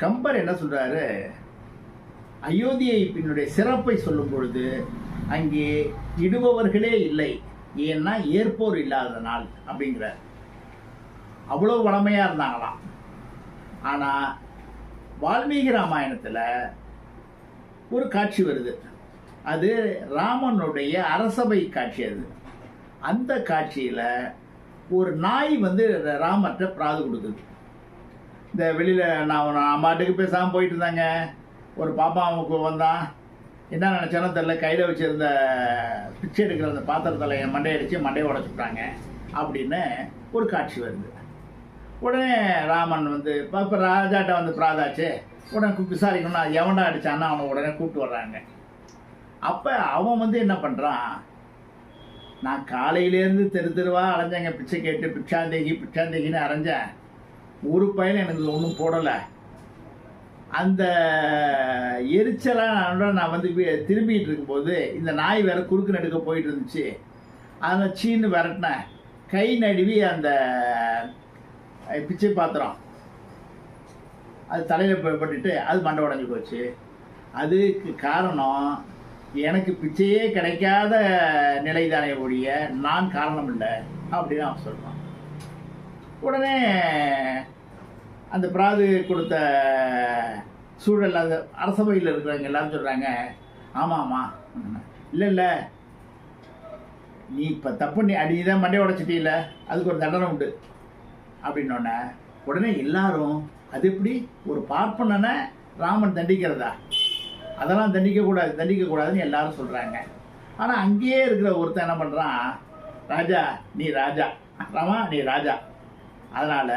கம்பர் என்ன சொல்றாரு? அயோத்தியை பின்னுடைய சிறப்பை சொல்லும் பொழுது அங்கே இடுபவர்களே இல்லை. ஏன்னா ஏற்போர் இல்லாத நாள் அப்படிங்கிறார். அவ்வளோ வளமையாக இருந்தாங்களாம். ஆனால் வால்மீகி ராமாயணத்தில் ஒரு காட்சி வருது. அது ராமனுடைய அரசபை காட்சி அது. அந்த காட்சியில் ஒரு நாய் வந்து ராமர்கிட்ட பிராது கொடுக்குது. இந்த வெளியில் நான் நான் பாட்டுக்கு பேசாமல் போயிட்டு இருந்தாங்க ஒரு பாப்பா அவனுக்கு வந்தான் என்ன நினச்சானோ தெரில கையில் வச்சுருந்த பிச்சை எடுக்கிற அந்த பாத்திரத்தில் என் மண்டையை அடித்து மண்டையை உடச்சுட்டாங்க. அப்படின்னு ஒரு காட்சி வருது. உடனே ராமன் வந்து இப்போ இப்போ ராஜாட்ட வந்து பிராதாச்சு உடனே விசாரிக்கணும்னா எவன்டா அடிச்சான்னா அவனை உடனே கூப்பிட்டு வர்றாங்க. அப்போ அவன் வந்து என்ன பண்ணுறான் நான் காலையிலேருந்து தெரு தெருவாக அலைஞ்சேங்க பிச்சை கேட்டு பிச்சாந்தேகி பிச்சாந்தேகின்னு அரைஞ்சேன். ஒரு பையன் எனக்கு ஒன்றும் போடலை. அந்த எரிச்சலாக நான் வந்து திரும்பிகிட்டு இருக்கும்போது இந்த நாய் வேற குறுக்கு நடுக்க போயிட்டு இருந்துச்சு. அதில் சீன்னு விரட்டினேன். கை நடுவி அந்த பிச்சை பாத்திரம். அது தலையில் பட்டுட்டு அது மண்டை உடஞ்சி போச்சு. அதுக்கு காரணம் எனக்கு பிச்சையே கிடைக்காத நிலைதானே ஒழிய நான் காரணம் இல்லை அப்படின்னு அவன் சொல்கிறான் உடனே அந்த பிராது கொடுத்த சூழல் அந்த அரசவையில் இருக்கிறவங்க எல்லாரும் சொல்கிறாங்க ஆமாம் ஆமாம் இல்லை இல்லை. நீ இப்போ தப்பு நீ அடி தான் மண்டை உடச்சிட்டீல அதுக்கு ஒரு தண்டனை உண்டு. அப்படின்னோடனே உடனே எல்லாரும் அது எப்படி? ஒரு பார்ப்பனனை ராமன் தண்டிக்கிறதா? அதெல்லாம் தண்டிக்கக்கூடாது தண்டிக்கக்கூடாதுன்னு எல்லாரும் சொல்கிறாங்க ஆனால் அங்கேயே இருக்கிற ஒருத்தன் என்ன பண்ணுறான் ராஜா நீ ராஜா. ராமா நீ ராஜா. அதனால்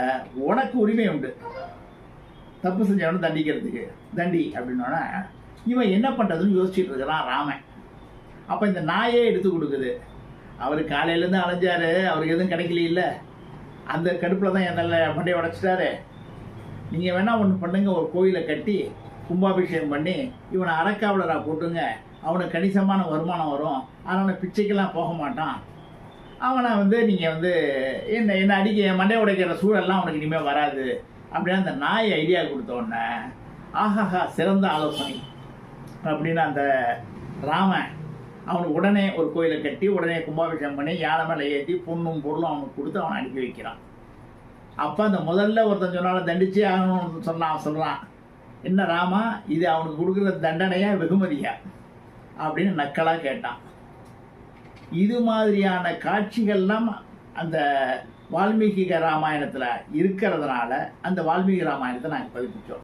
உனக்கு உரிமை உண்டு. தப்பு செஞ்சவனை தண்டிக்கிறதுக்கு. தண்டி அப்படின்னோடனே இவன் என்ன பண்ணுறதுன்னு யோசிச்சுட்டு இருக்கிறான் ராமன். அப்போ இந்த நாயே எடுத்து கொடுக்குது. அவர் காலையிலேருந்து அலைஞ்சாரு அவருக்கு எதுவும் கிடைக்கல அந்த கடுப்பில் தான் என் நல்ல மண்டையை உடச்சிட்டாரு. நீங்கள் வேணால் ஒன்று பண்ணுங்க ஒரு கோயிலை கட்டி கும்பாபிஷேகம் பண்ணி இவனை அறக்காவலராக போட்டுங்க. அவனுக்கு கணிசமான வருமானம் வரும். அதனால் பிச்சைக்கெல்லாம் போக மாட்டான். அவனை வந்து நீங்கள் வந்து என்ன என்ன அடிக்க மண்டை உடைக்கிற சூழல்லாம் அவனுக்கு இனிமேல் வராது. அப்படின்னு அந்த நாய் ஐடியா கொடுத்த உடனே ஆஹாஹா சிறந்த ஆலோசனை. அப்படின்னு அந்த ராமன் அவனுக்கு உடனே ஒரு கோயிலை கட்டி உடனே கும்பாபிஷேகம் பண்ணி யானை மேலே ஏற்றி பொண்ணும் பொருளும் அவனுக்கு கொடுத்து அவனை அனுப்பி வைக்கிறான். அப்போ அந்த முதல்ல ஒருத்தன் சொன்னாலும் தண்டிச்சே ஆகணும்னு சொன்னான் அவன் சொல்கிறான் என்ன ராமா இது அவனுக்கு கொடுக்குற தண்டனையா வெகுமதியா? அப்படின்னு நக்கலாக கேட்டான். இது மாதிரியான காட்சிகள்லாம் அந்த வால்மீகி ராமாயணத்தில் இருக்கிறதுனால அந்த வால்மீகி ராமாயணத்தை நாங்கள் பதிப்பிச்சோம்.